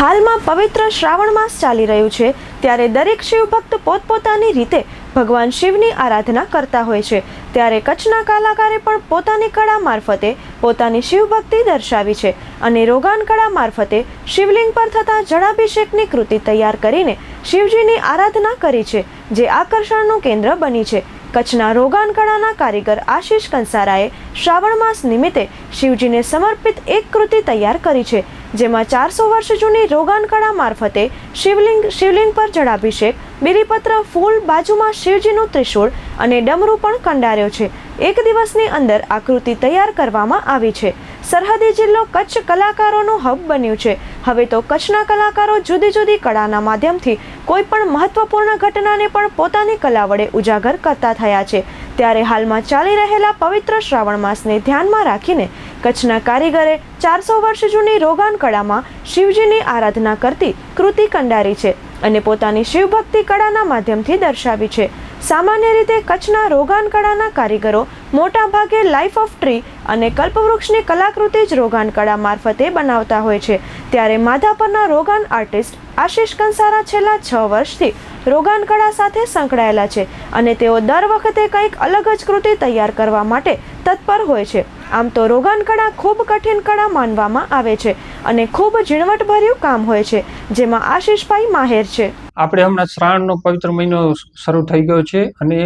હાલમાં પવિત્ર શ્રાવણ માસ ચાલી રહ્યું છે, ત્યારે દરેક શિવ ભક્ત પોતપોતાની રીતે ભગવાન શિવની આરાધના કરતા હોય છે. ત્યારે કચ્છના કલાકારે પણ પોતાની કળા મારફતે પોતાની શિવ ભક્તિ દર્શાવી છે અને રોગાન કળા મારફતે શિવલિંગ પર થતા જળાભિષેકની કૃતિ તૈયાર કરીને શિવજીની આરાધના કરી છે, જે આકર્ષણનું કેન્દ્ર બની છે. કચ્છના રોગાન કળાના કારીગર આશીષ કંસારાએ શ્રાવણ માસ નિમિત્તે શિવજીને સમર્પિત એક કૃતિ તૈયાર કરી છે જેમાં ચારસો વર્ષ જૂની રોગાન કળા મારફતે શિવલિંગ શિવલિંગ પર જળાભિષેક, બિલીપત્ર ફૂલ, બાજુમાં શિવજીનું ત્રિશૂળ અને ડમરું પણ કંડાર્યો છે. એક દિવસની અંદર આકૃતિ તૈયાર કરવામાં આવી છે. સરહદી જિલ્લો કચ્છ કલાકારોનું હબ બન્યું છે. હવે તો કચ્છના કલાકારો જુદી જુદી કળાના માધ્યમથી કોઈ પણ મહત્વપૂર્ણ ઘટનાને પણ પોતાની કલા વડે ઉજાગર કરતા થયા છે. ત્યારે હાલમાં ચાલી રહેલા પવિત્ર શ્રાવણ માસને ધ્યાનમાં રાખીને કચ્છના કારીગરે ચારસો વર્ષ જૂની રોગાન કળામાં શિવજીની આરાધના કરતી કૃતિ કંડારી છે અને પોતાની શિવભક્તિ કળાના માધ્યમથી દર્શાવી છે. સામાન્ય રીતે કચ્છના રોગાન કળાના કારીગરો મોટા ભાગે લાઈફ ઓફ ટ્રી અને કલ્પવૃક્ષની કલાકૃતિ જ રોગાન કળા મારફતે બનાવતા હોય છે. ત્યારે માધાપરના રોગાન આર્ટિસ્ટ આશીષ કંસારા છેલ્લા છ વર્ષથી રોગાન કળા સાથે સંકળાયેલા છે અને તેઓ દર વખતે કંઈક અલગ જ કૃતિ તૈયાર કરવા માટે તત્પર હોય છે. આમ તો રોગાન કળા ખૂબ કઠિન કળા માનવામાં આવે છે અને ખૂબ ઝીણવટભર્યું કામ હોય છે, જેમાં આશીષભાઈ માહેર છે. આપણે હમણાં શ્રાવણનો પવિત્ર મહિનો શરૂ થઈ ગયો છે અને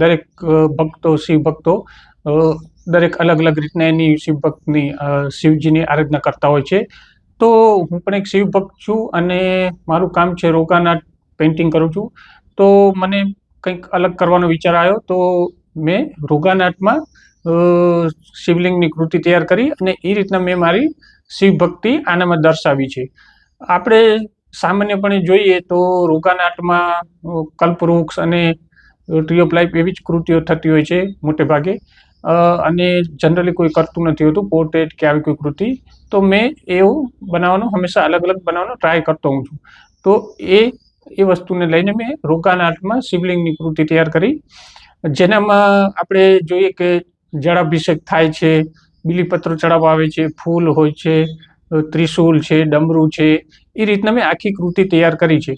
દરેક ભક્તો, શિવ ભક્તો દરેક અલગ અલગ રીતના એની શિવ ભક્તની શિવજીની આરાધના કરતા હોય છે. તો હું પણ એક શિવ ભક્ત છું અને મારું કામ છે રોગાના પેઇન્ટિંગ કરું છું. તો મને કંઈક અલગ કરવાનો વિચાર આવ્યો તો મેં રોગાનાટમાં શિવલિંગની કૃતિ તૈયાર કરી અને એ રીતના મેં મારી શિવ ભક્તિ આનામાં દર્શાવી છે. આપણે સામાન્યપણે જોઈએ તો રોગાનાટમાં કલ્પવૃક્ષ અને ટ્રી ઓફ લાઈફ એવી જ કૃતિઓ થતી હોય છે મોટે ભાગે. અને જનરલી કોઈ કરતું નથી હોતું, પોર્ટ્રેટ કે આવી કોઈ કૃતિ. તો મેં એવું બનાવવાનું, હંમેશા અલગ અલગ બનાવવાનો ટ્રાય કરતો હોઉં છું. તો એ એ વસ્તુને લઈને મેં રોગાનાટમાં શિવલિંગની કૃતિ તૈયાર કરી. જેનામાં આપણે જોઈએ કે જળાભિષેક થાય છે, બીલીપત્રો ચડાવવા આવે છે, ફૂલ હોય છે, ત્રિશુલ છે, ડમરું છે, એ રીતના મેં આખી કૃતિ તૈયાર કરી છે.